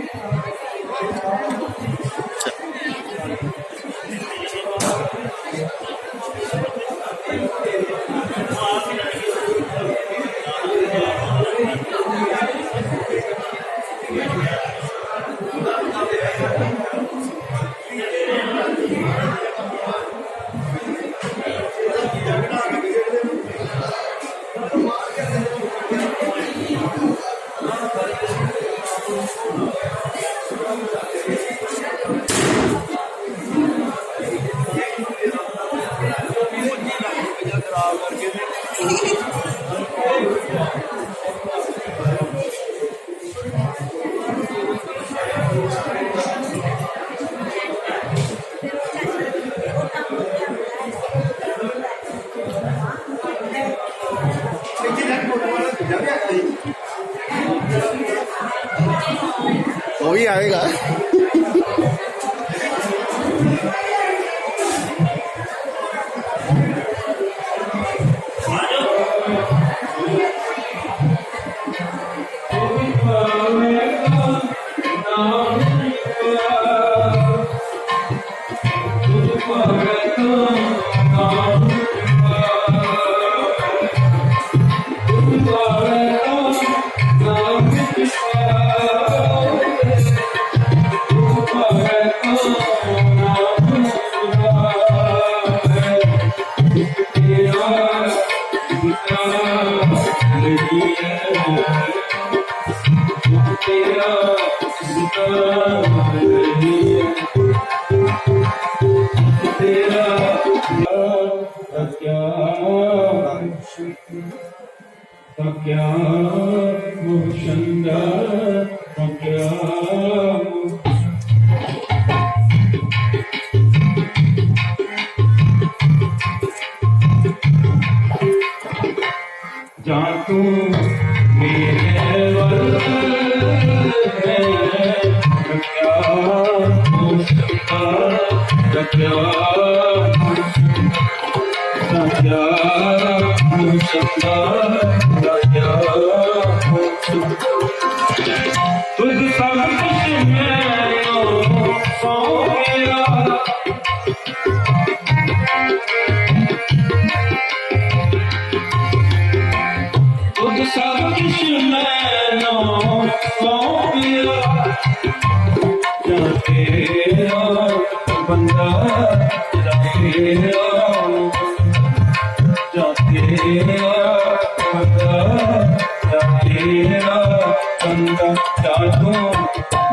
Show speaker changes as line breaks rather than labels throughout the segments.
Thank you. Thank you.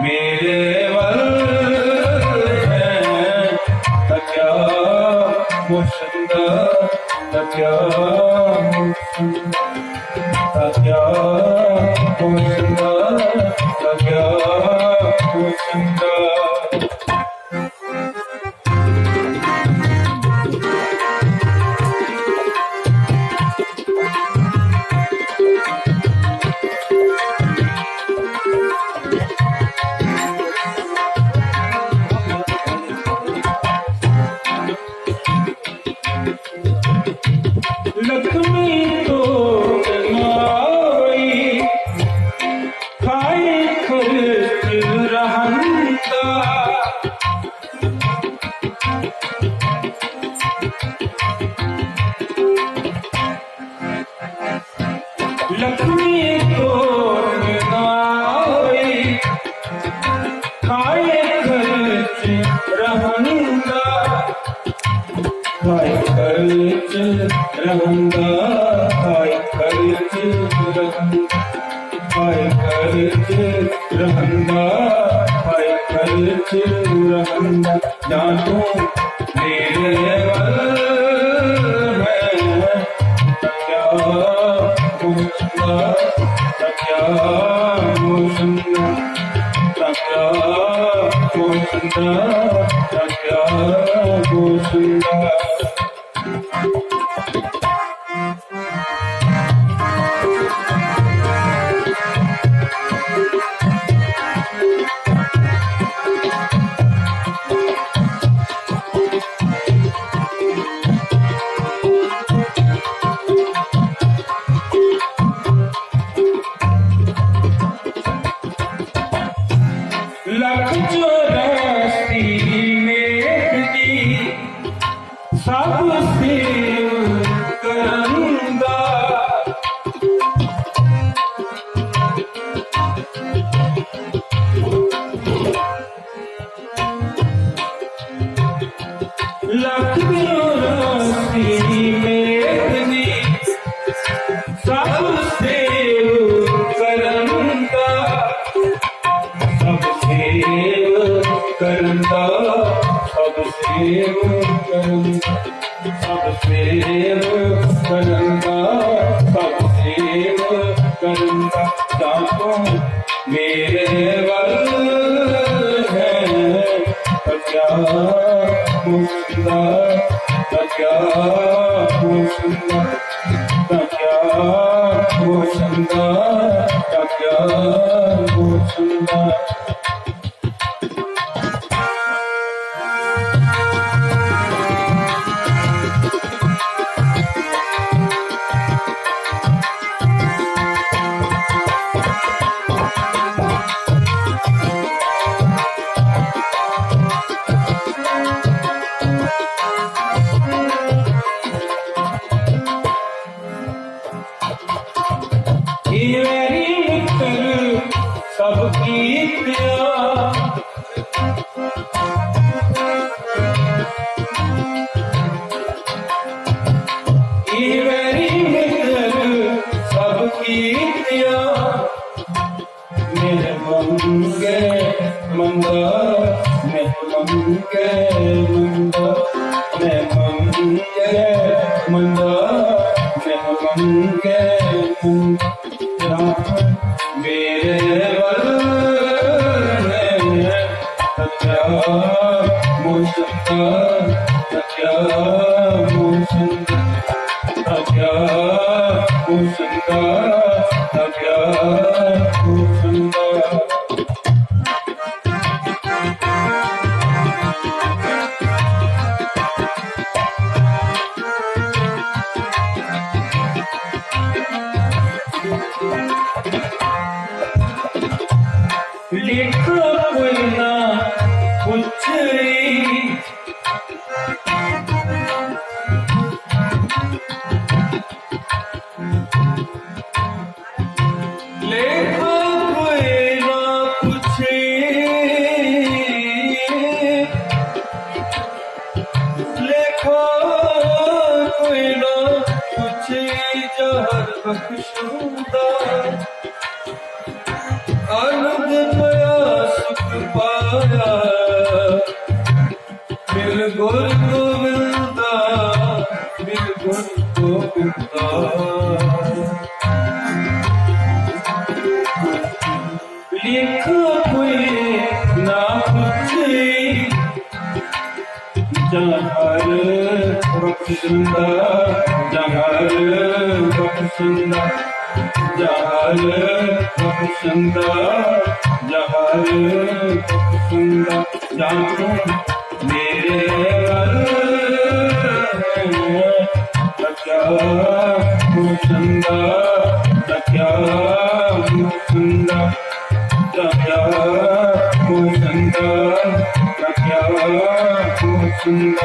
ਮੇਰੇ ਵੱਲ ਹੈ ਤਕਿਆ ਮੁਸ਼ਕਦਾ ਤਕਿਆ ਤਕਿਆ ਮੁਸ਼ਕਦਾ ਤਕਿਆ ਮੁਸ਼ਕਦਾ ਰਹੰਦਾ ਹਾਇ ਕਰਜ ਰਹੰਦਾ ਹਾਇ ਕਰਜ ਰਹੰਦਾ ਹਾਇ ਕਰਜ ਰਹੰਦਾ ਜਾਨੋ ਮੇਰੇ ਵੱਲ ਮੈਂ ਕਿਆ ਪੁੱਛਦਾ ਕਿਆ ਪੁੱਛਦਾ ਕਿਆ ਪੁੱਛਦਾ ਕਿਆ ਪੁੱਛਦਾ ਸੇਵ ਕਰੰਦਾ ਸਭ ਸੇਵ ਕਰੰਦਾ ਸਭ ਸੇਵ ਕਰੰਦਾ ਜਾਤੋਂ ਮੇਰੇ ਵੱਲ ਹੈ ਤਕਿਆ ਮੁਸਲਾ ਤਕਿਆ ਮੁਸਲਾ ਤਕਿਆ ਮੁਸਲਾ ਤਕਿਆ ਮੁਸਲਾ ਇਹ ਮੇਰੀ ਮਿੱਤਰ ਸਭ ਕੀਤਿਆ ਮੇਰੇ ਮੰਗੇ ਮੰਦਾ ਮੈਂ ਮੰਗੇ ਮੰਦਾ ਮੈਂ ਮੰਗੇ ਮੰਦਾ ਮੈਂ ਮੰਗੇ ਮੰਦਾ। ਮੇਰੇ ਵੱਲ ਨੇ ਤਕਿਆ ਮੁਸਕਾ ਤਕਿਆ Satya, O Sundar, Satya, O Sundar. Now. ਜਹਰ ਆਨੰਦ ਪਿਆ ਸੁਖ ਪਾਇਆ ਮਿਲ ਗੁਰ ਗੋਬਿੰਦਾ, ਮਿਲ ਗੁਰ ਗੋਬਿੰਦਾ। ਲਿਖ ਕੋਈ ਨਾ ਪੁੱਛੀ बहुत सुंदर जहर बहुत सुंदर जहर बहुत सुंदर जहर बहुत सुंदर जानो मेरे सुंदर क्या सुंदर क्या सुंदर क्या सुंदर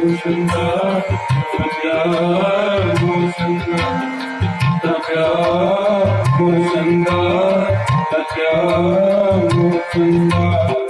ਗੋਸ਼ਨਾ ਸਜਿਆ ਗੋਸ਼ਨਾ ਤਜਿਆ ਗੋਸ਼ਨਾ ਤਜਿਆ ਗੋਸ਼ਨਾ